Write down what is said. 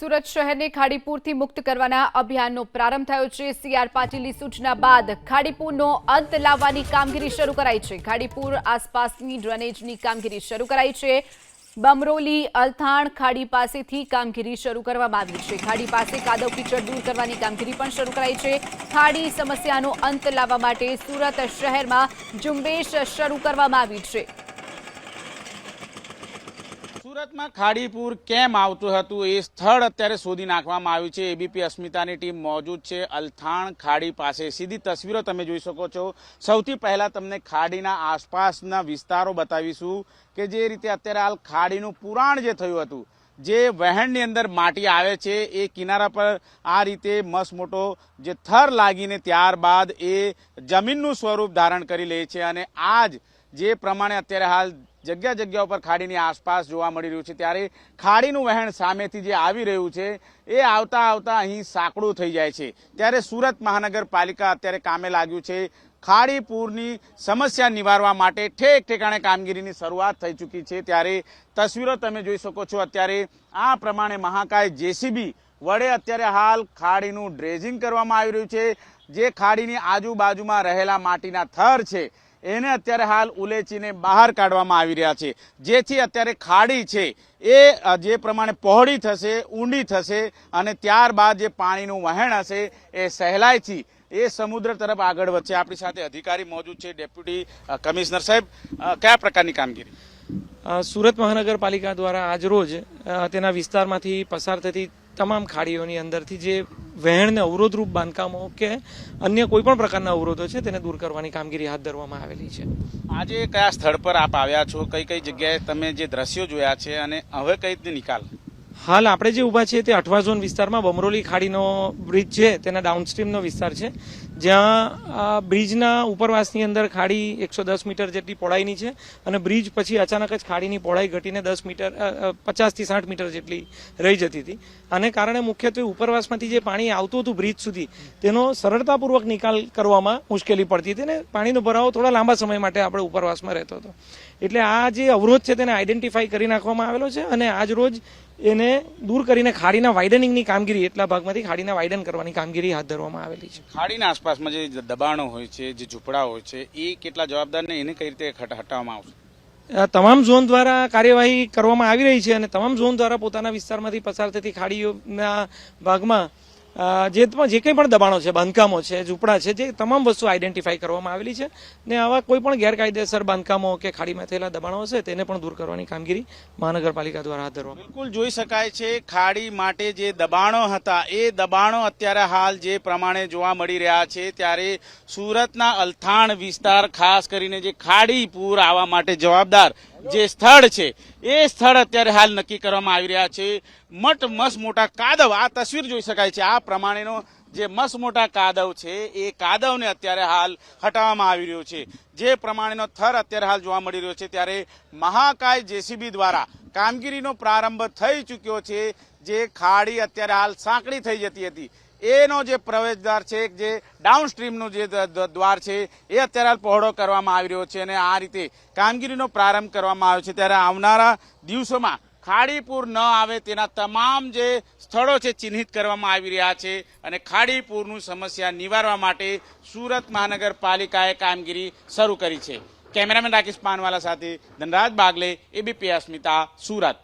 સુરત શહેરને ખાડીપુરથી મુક્ત કરવાના અભિયાનનો પ્રારંભ થયો છે. સીઆર પાટીલની સૂચના બાદ ખાડીપુરનો અંત લાવવાની કામગીરી શરૂ કરાઈ છે. ખાડીપુર આસપાસની ડ્રેનેજની કામગીરી શરૂ કરાઈ છે. બમરોલી, અલથાણ ખાડી પાસેથી કામગીરી શરૂ કરવામાં આવી છે. ખાડી પાસે કાદવ કીચડ દૂર કરવાની કામગીરી પણ શરૂ કરાઈ છે. ખાડી સમસ્યાનો અંત લાવવા માટે સુરત શહેરમાં ઝુંબેશ શરૂ કરવામાં આવી છે. સુરતમાં ખાડીપુર કેમ આવતું હતું એ સ્થળ અત્યારે શોધી નાખવામાં આવ્યું છે. એબીપી અસ્મિતાની ટીમ મોજૂદ છે. અલથાણ ખાડી પાસે સીધી તસવીરો તમે જોઈ શકો છો. સૌથી પહેલાં તમને ખાડીના આસપાસના વિસ્તારો બતાવીશું કે જે રીતે અત્યારે હાલ ખાડીનું પુરાણ જે થયું હતું, જે વહેણની અંદર માટી આવે છે, એ કિનારા પર આ રીતે મસ્ત મોટો જે થર લાગીને ત્યારબાદ એ જમીનનું સ્વરૂપ ધારણ કરી લે છે અને આજ જે પ્રમાણે અત્યારે હાલ જગ્યા જગ્યા ઉપર ખાડીની આસપાસ જોવા મળી રહ્યું છે. ત્યારે ખાડીનું વહેણ સામેથી જે આવી રહ્યું છે, એ આવતા આવતા અહીં સાંકડું થઈ જાય છે. ત્યારે સુરત મહાનગરપાલિકા અત્યારે કામે લાગ્યું છે. ખાડી પૂરની સમસ્યા નિવારવા માટે ઠેક ઠેકાણે કામગીરીની શરૂઆત થઈ ચૂકી છે. ત્યારે તસવીરો તમે જોઈ શકો છો. અત્યારે આ પ્રમાણે મહાકાય જેસીબી વડે અત્યારે હાલ ખાડીનું ડ્રેઝિંગ કરવામાં આવી રહ્યું છે. જે ખાડીની આજુબાજુમાં રહેલા માટીના થર છે. એને અત્યારે હાલ ઉલેચીને બહાર કાઢવામાં આવી રહ્યા છે. જેથી અત્યારે ખાડી છે. એ જે પ્રમાણે પહોળી થશે, ઊંડી થશે અને ત્યારબાદ જે પાણીનું વહેણ હશે એ સહેલાઈથી એ સમુદ્ર તરફ આગળ વધશે. આપણી સાથે અધિકારી મોજૂદ છે, ડેપ્યુટી કમિશનર સાહેબ. કયા પ્રકારની કામગીરી? સુરત મહાનગરપાલિકા દ્વારા આજરોજ તેના વિસ્તારમાંથી પસાર થતી તમામ ખાડીઓની અંદરથી જે વહેણને અવરોધરૂપ બાંધકામો કે અન્ય કોઈ પણ પ્રકારના અવરોધો છે તેને દૂર કરવાની કામગીરી હાથ ધરવામાં આવેલી છે. આજે કયા સ્થળ પર આપ આવ્યા છો? કઈ કઈ જગ્યાએ તમે જે દ્રશ્યો જોયા છે અને હવે કઈ રીતે નિકાલ? હાલ આપણે જે ઊભા છીએ તે અઠવા ઝોન વિસ્તારમાં બમરોલી ખાડીનો બ્રિજ છે, તેના ડાઉનસ્ટ્રીમનો વિસ્તાર છે. જ્યાં બ્રિજના ઉપરવાસની અંદર ખાડી એકસો દસ મીટર જેટલી પહોળાઈની છે અને બ્રિજ પછી અચાનક જ ખાડીની પહોળાઈ ઘટીને દસ મીટર પચાસથી સાઠ મીટર જેટલી રહી જતી હતી. આને કારણે મુખ્યત્વે ઉપરવાસમાંથી જે પાણી આવતું હતું બ્રિજ સુધી, તેનો સરળતાપૂર્વક નિકાલ કરવામાં મુશ્કેલી પડતી હતી અને પાણીનો ભરાવો થોડા લાંબા સમય માટે આપણે ઉપરવાસમાં રહેતો હતો. એટલે આ જે અવરોધ છે તેને આઈડેન્ટિફાઈ કરી નાખવામાં આવેલો છે અને આજ રોજ એને દૂર કરીને ખાડીના વાઇડનિંગની કામગીરી એટલા ભાગમાંથી ખાડીના વાઇડન કરવાની કામગીરી હાથ ધરવામાં આવેલી છે. ખાડીના આસપાસમાં જે દબાણો હોય છે જે ઝૂંપડા હોય છે એ કેટલા જવાબદાર ને એને કઈ રીતે હટાવવામાં આવશે? આ તમામ ઝોન દ્વારા કાર્યવાહી કરવામાં આવી રહી છે અને તમામ ઝોન દ્વારા પોતાના વિસ્તારમાંથી પસાર થતી ખાડીઓના ભાગમાં જે જે કંઈ પણ દબાણો છે, બાંધકામો છે, ઝૂંપડા છે, જે તમામ વસ્તુ આઈડેન્ટિફાઈ કરવામાં આવેલી છે ને આવા કોઈ પણ ગેરકાયદેસર બાંધકામો કે ખાડીમાં થયેલા દબાણો હશે, તેને પણ દૂર કરવાની કામગીરી મહાનગરપાલિકા દ્વારા હાથ ધરવામાં બિલકુલ જોઈ શકાય છે, ખાડી માટે જે દબાણો હતા, એ દબાણો અત્યારે હાલ જે પ્રમાણે જોવા મળી રહ્યા છે, ત્યારે સુરતના અલથાણ વિસ્તાર, ખાસ કરીને જે ખાડી પૂર આવવા માટે જવાબદાર જે સ્થળ છે, એ સ્થળ અત્યારે હાલ નક્કી કરવામાં આવી રહ્યા છે. મટ મસ મોટા કાદવ, આ તસવીર જોઈ શકાય છે. આ પ્રમાણેનો જે મસ મોટા કાદવ છે, એ કાદવને અત્યારે હાલ હટાવવામાં આવી રહ્યો છે. જે પ્રમાણેનો થર અત્યારે હાલ જોવા મળી રહ્યો છે, ત્યારે મહાકાય જેસીબી દ્વારા કામગીરીનો પ્રારંભ થઈ ચૂક્યો છે. જે ખાડી અત્યારે હાલ સાંકડી થઈ જતી હતી. એનો જે પ્રવેશદ્વાર છે જે ડાઉન સ્ટ્રીમનું જે દ્વાર છે, એ અત્યારે હાલ પહોળો કરવામાં આવી રહ્યો છે અને આ રીતે કામગીરીનો પ્રારંભ કરવામાં આવ્યો છે. ત્યારે આવનારા દિવસોમાં ખાડીપુર ન આવે તેના તમામ જે સ્થળો છે, ચિહ્નિત કરવામાં આવી રહ્યા છે અને ખાડીપુરનું સમસ્યા નિવારવા માટે સુરત મહાનગરપાલિકાએ કામગીરી શરૂ કરી છે. કેમેરામેન રાકેશ પાનવાલા સાથે ધનરાજ બાગલે, એબીપી અસ્મિતા, સુરત.